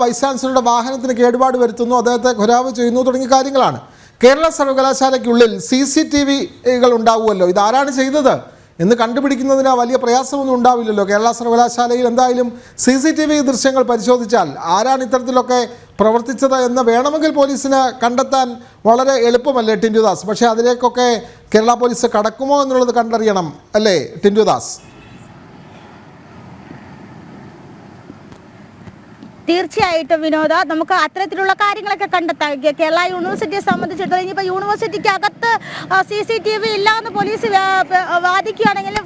Vice ചാൻസലറുടെ വാഹനത്തിന് കേടുപാട് വരുത്തുന്നു. അദ്ദേഹത്തെ ഖുരാവ് ചെയ്യുന്നു തുടങ്ങിയ കാര്യങ്ങളാണ്. കേരള സർവകലാശാലയ്ക്കുള്ളിൽ സി സി ടി വികൾ ഉണ്ടാവുമല്ലോ. ഇതാരാണ് ചെയ്തത് എന്ന് കണ്ടുപിടിക്കുന്നതിന് വലിയ പ്രയാസമൊന്നും ഉണ്ടാവില്ലല്ലോ. കേരള സർവകലാശാലയിൽ എന്തായാലും സി സി ടി വി ദൃശ്യങ്ങൾ പരിശോധിച്ചാൽ ആരാണ് ഇത്തരത്തിലൊക്കെ പ്രവർത്തിച്ചത് എന്ന് വേണമെങ്കിൽ പോലീസിന് കണ്ടെത്താൻ വളരെ എളുപ്പമല്ലേ ടിന്റുദാസ് പക്ഷേ അതിലേക്കൊക്കെ കേരള പോലീസ് കടക്കുമോ എന്നുള്ളത് കണ്ടറിയണം അല്ലേ ടിന്റുദാസ് തീർച്ചയായിട്ടും വിനോദ നമുക്ക് അത്തരത്തിലുള്ള കാര്യങ്ങളൊക്കെ കണ്ടെത്താം. കേരള യൂണിവേഴ്സിറ്റിയെ സംബന്ധിച്ചിടത്തോളം ഇനിയിപ്പോൾ യൂണിവേഴ്സിറ്റിക്ക് അകത്ത് സി സി ടി വി ഇല്ല എന്ന് പോലീസ് വാദിക്കുകയാണെങ്കിൽ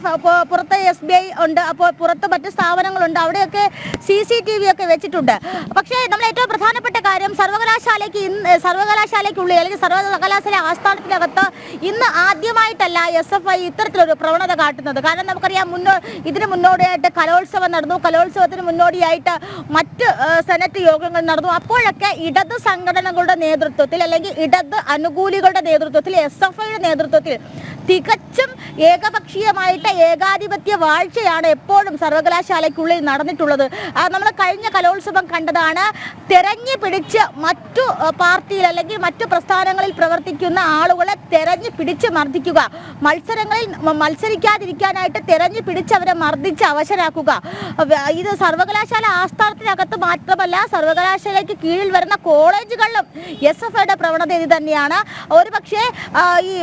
പുറത്ത് എസ് ബി ഐ ഉണ്ട്. അപ്പോൾ പുറത്ത് മറ്റ് സ്ഥാപനങ്ങളുണ്ട്. അവിടെയൊക്കെ സി സി ടി വി ഒക്കെ വെച്ചിട്ടുണ്ട്. പക്ഷേ നമ്മൾ ഏറ്റവും പ്രധാനപ്പെട്ട കാര്യം സർവകലാശാലയ്ക്ക് ഇന്ന് സർവകലാശാലയ്ക്കുള്ളിൽ അല്ലെങ്കിൽ സർവകലാശാല ആസ്ഥാനത്തിനകത്ത് ഇന്ന് ആദ്യമായിട്ടല്ല എസ് എഫ് ഐ ഇത്തരത്തിലൊരു പ്രവണത കാട്ടുന്നത്. കാരണം നമുക്കറിയാം മുന്നോ ഇതിന് മുന്നോടിയായിട്ട് കലോത്സവം നടന്നു. കലോത്സവത്തിന് മുന്നോടിയായിട്ട് മറ്റ് സെനറ്റ് യോഗങ്ങൾ നടന്നു. അപ്പോഴൊക്കെ ഇടത് സംഘടനകളുടെ നേതൃത്വത്തിൽ അല്ലെങ്കിൽ ഇടത് അനുകൂലികളുടെ നേതൃത്വത്തിൽ എസ് എഫ് ഐയുടെ നേതൃത്വത്തിൽ തികച്ചും ഏകപക്ഷീയമായിട്ട് ഏകാധിപത്യ വാഴ്ചയാണ് എപ്പോഴും സർവകലാശാലയ്ക്കുള്ളിൽ നടന്നിട്ടുള്ളത്. നമ്മൾ കഴിഞ്ഞ കലോത്സവം കണ്ടതാണ് തെരഞ്ഞു പിടിച്ച് മറ്റു പാർട്ടിയിൽ അല്ലെങ്കിൽ മറ്റു പ്രസ്ഥാനങ്ങളിൽ പ്രവർത്തിക്കുന്ന ആളുകളെ തെരഞ്ഞു പിടിച്ച് മർദ്ദിക്കുക. മത്സരങ്ങളിൽ മത്സരിക്കാതിരിക്കാനായിട്ട് തെരഞ്ഞു പിടിച്ച് അവരെ മർദ്ദിച്ച് അവശരാക്കുക ഇത് സർവകലാശാല ആസ്ഥാനത്തിനകത്ത് മാത്രമല്ല സർവകലാശാലയ്ക്ക് കീഴിൽ വരുന്ന കോളേജുകളിലും എസ് എഫ് ഐയുടെ പ്രവണത ഇത് തന്നെയാണ്. ഒരു പക്ഷേ ഈ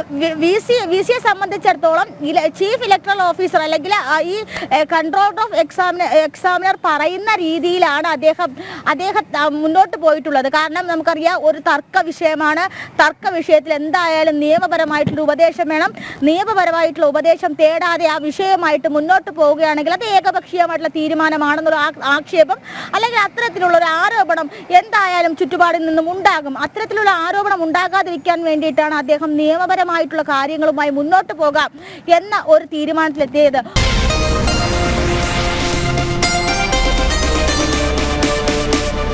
വി സി വി സിയെ സംബന്ധിച്ചിടത്തോളം ചീഫ് ഇലക്ട്രൽ ഓഫീസർ അല്ലെങ്കിൽ ഈ കൺട്രോൾ ഓഫ് എക്സാമിന എക്സാമിനർ പറയുന്ന രീതിയിലാണ് അദ്ദേഹം അദ്ദേഹം മുന്നോട്ട് പോയിട്ടുള്ളത്. കാരണം നമുക്കറിയാം ഒരു തർക്ക വിഷയമാണ്. തർക്ക വിഷയത്തിൽ എന്തായാലും നിയമപരമായിട്ടുള്ള ഉപദേശം വേണം. നിയമപരമായിട്ടുള്ള ഉപദേശം തേടാതെ ആ വിഷയമായിട്ട് മുന്നോട്ട് പോവുകയാണെങ്കിൽ അത് ഏകപക്ഷീയമായിട്ടുള്ള തീരുമാനമാണെന്നൊരു ആക്ഷേപം അല്ലെങ്കിൽ അത്തരത്തിലുള്ള ഒരു ആരോപണം എന്തായാലും ചുറ്റുപാടിൽ നിന്നും ഉണ്ടാകും. അത്തരത്തിലുള്ള ആരോപണം ഉണ്ടാകാതിരിക്കാൻ വേണ്ടിയിട്ടാണ് അദ്ദേഹം നിയമപരമായിട്ടുള്ള കാര്യങ്ങളുമായി മുന്നോട്ട് പോകാം എന്ന ഒരു തീരുമാനത്തിലെത്തിയത്.